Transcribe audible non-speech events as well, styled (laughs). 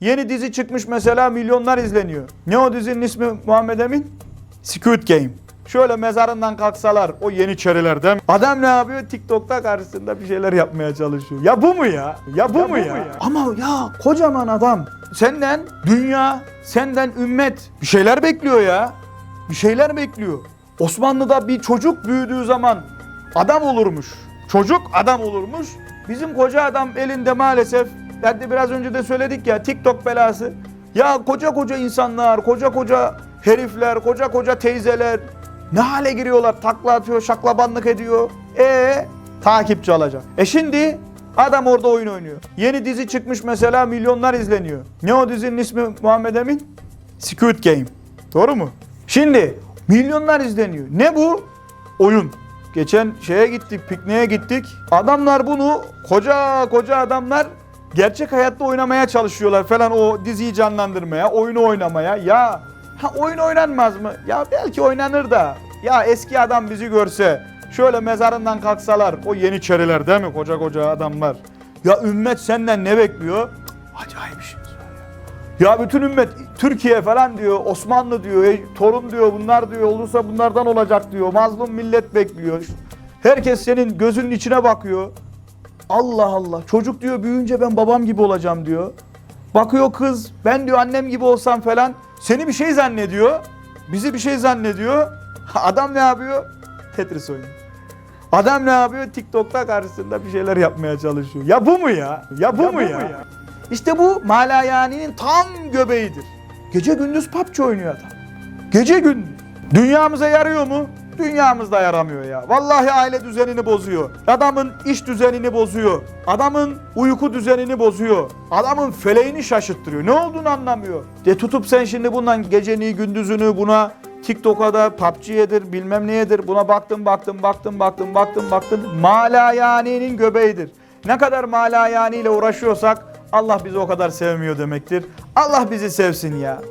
Yeni dizi çıkmış mesela milyonlar izleniyor. Ne o dizinin ismi Muhammed Emin? Squid Game. Şöyle mezarından kalksalar o yeniçerilerden adam ne yapıyor? TikTok'ta karşısında bir şeyler yapmaya çalışıyor. Ya bu mu ya? Ya bu mu ya? Ama ya kocaman adam senden dünya, senden ümmet bir şeyler bekliyor ya. Bir şeyler bekliyor. Osmanlı'da bir çocuk büyüdüğü zaman adam olurmuş. Çocuk adam olurmuş. Bizim koca adam elinde maalesef yani biraz önce de söyledik ya TikTok belası. Ya koca koca insanlar, koca koca herifler, koca koca teyzeler ne hale giriyorlar? Takla atıyor, şaklabanlık ediyor. E takipçi alacak. E şimdi adam orada oyun oynuyor. Yeni dizi çıkmış mesela milyonlar izleniyor. Ne o dizinin ismi Muhammed Emin? Squid Game. Doğru mu? Şimdi milyonlar izleniyor. Ne bu? Oyun. Geçen şeye gittik, pikniğe gittik. Adamlar bunu koca koca adamlar gerçek hayatta oynamaya çalışıyorlar falan o diziyi canlandırmaya, oyunu oynamaya. Ya ha oyun oynanmaz mı? Ya belki oynanır da. Ya eski adam bizi görse şöyle mezarından kalksalar o yeniçeriler değil mi koca koca adamlar. Ya ümmet senden ne bekliyor? Acayip ya. Ya bütün ümmet Türkiye falan diyor, Osmanlı diyor, e, torun diyor, bunlar diyor, olursa bunlardan olacak diyor. Mazlum millet bekliyor. Herkes senin gözünün içine bakıyor. Allah Allah. Çocuk diyor büyüyünce ben babam gibi olacağım diyor. Bakıyor kız ben diyor annem gibi olsam falan. Seni bir şey zannediyor. Bizi bir şey zannediyor. (laughs) Adam ne yapıyor? Tetris oynuyor. Adam ne yapıyor? TikTok'ta karşısında bir şeyler yapmaya çalışıyor. Ya bu mu ya? Ya bu mu ya? İşte bu malayani'nin tam göbeğidir. Gece gündüz PUBG oynuyor adam. Gece gündüz. Dünyamıza yarıyor mu? Dünyamızda yaramıyor ya. Vallahi aile düzenini bozuyor. Adamın iş düzenini bozuyor. Adamın uyku düzenini bozuyor. Adamın feleğini şaşırttırıyor. Ne olduğunu anlamıyor. De tutup sen şimdi bundan geceni gündüzünü buna TikTok'a da PUBG'yedir bilmem neyedir buna baktın baktın baktın baktın baktın baktın malayani'nin göbeğidir. Ne kadar malayani ile uğraşıyorsak Allah bizi o kadar sevmiyor demektir. Allah bizi sevsin ya.